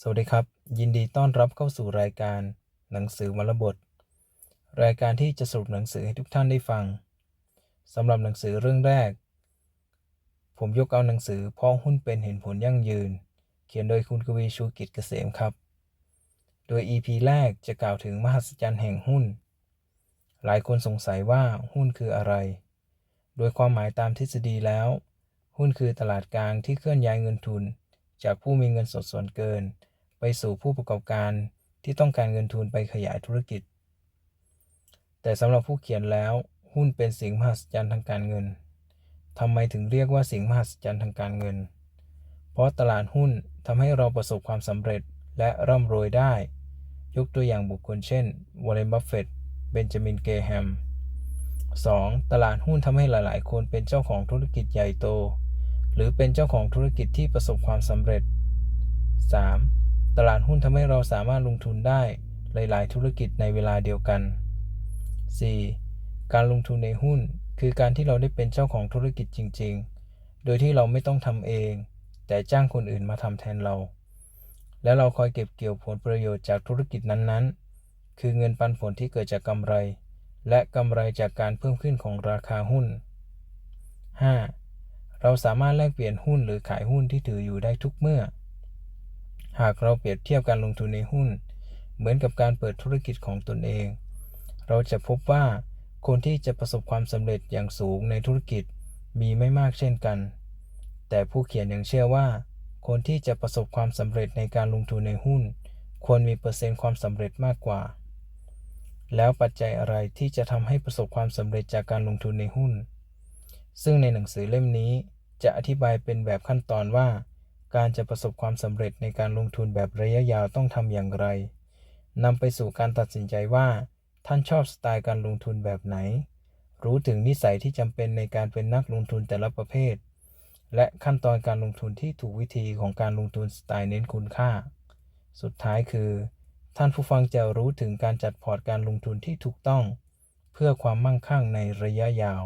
สวัสดีครับ ยินดีต้อนรับเข้าสู่รายการหนังสือมรบท รายการที่จะสรุปหนังสือให้ทุกท่านได้ฟังสำหรับหนังสือเรื่องแรก ผมยกเอาหนังสือพ้องหุ้นเป็นเห็นผลยั่งยืน เขียนโดยคุณกวีชูกิจเกษมครับ โดย EP แรกจะกล่าวถึงมหัศจรรย์แห่งหุ้น หลายคนสงสัยว่าหุ้นคืออะไร โดยความหมายตามทฤษฎีแล้ว หุ้นคือตลาดกลางที่เคลื่อนย้ายเงินทุน จากผู้มีเงินสดส่วนเกิน ไปสู่ผู้ประกอบการที่ต้องการเงินทุนไปขยายธุรกิจ แต่สำหรับผู้เขียนแล้วหุ้นเป็นสิ่งมหัศจรรย์ทางการเงินทำไมถึงเรียกว่าสิ่งมหัศจรรย์ทางการเงิน เพราะตลาดหุ้นทำให้เราประสบความสำเร็จและร่ำรวยได้ ยกตัวอย่างบุคคลเช่นวอร์เรนบัฟเฟตต์เบนจามินเกแฮม 2. ตลาดหุ้นทำให้หลาย ๆ คนเป็นเจ้าของธุรกิจใหญ่โต หรือเป็นเจ้าของธุรกิจที่ประสบความสำเร็จ 3. ตลาดหุ้นทำให้เราสามารถลงทุนได้หลาย ๆ ธุรกิจในเวลาเดียวกัน 4. การลงทุนในหุ้นคือการที่เราได้เป็นเจ้าของธุรกิจจริง ๆ โดยที่เราไม่ต้องทำเอง แต่จ้างคนอื่นมาทำแทนเรา และเราคอยเก็บเกี่ยวผลประโยชน์จากธุรกิจนั้นๆ คือเงินปันผลที่เกิดจากกำไร และกำไรจากการเพิ่มขึ้นของราคาหุ้น 5. เราสามารถแลกเปลี่ยนหุ้นหรือขายหุ้นที่ถืออยู่ได้ทุกเมื่อ หากเราเปรียบเทียบการลงทุนในหุ้น เหมือนกับการเปิดธุรกิจของตนเอง เราจะพบว่าคนที่จะประสบความสำเร็จอย่างสูงในธุรกิจมีไม่มากเช่นกัน แต่ผู้เขียนยังเชื่อว่า คนที่จะประสบความสำเร็จในการลงทุนในหุ้น ควรมีเปอร์เซ็นต์ความสำเร็จมากกว่า แล้วปัจจัยอะไรที่จะทำให้ประสบความสำเร็จจากการลงทุนในหุ้น ซึ่งในหนังสือเล่มนี้ จะอธิบายเป็นแบบขั้นตอนว่า การจะประสบความสำเร็จในการลงทุนแบบระยะยาวต้องทำอย่างไรนำไปสู่การตัดสินใจว่า ท่านชอบสไตล์การลงทุนแบบไหน รู้ถึงนิสัยที่จำเป็นในการเป็นนักลงทุนแต่ละประเภท และขั้นตอนการลงทุนที่ถูกวิธีของการลงทุนสไตล์เน้นคุณค่า สุดท้ายคือ ท่านผู้ฟังจะรู้ถึงการจัดพอร์ตการลงทุนที่ถูกต้อง เพื่อความมั่งคั่งในระยะยาว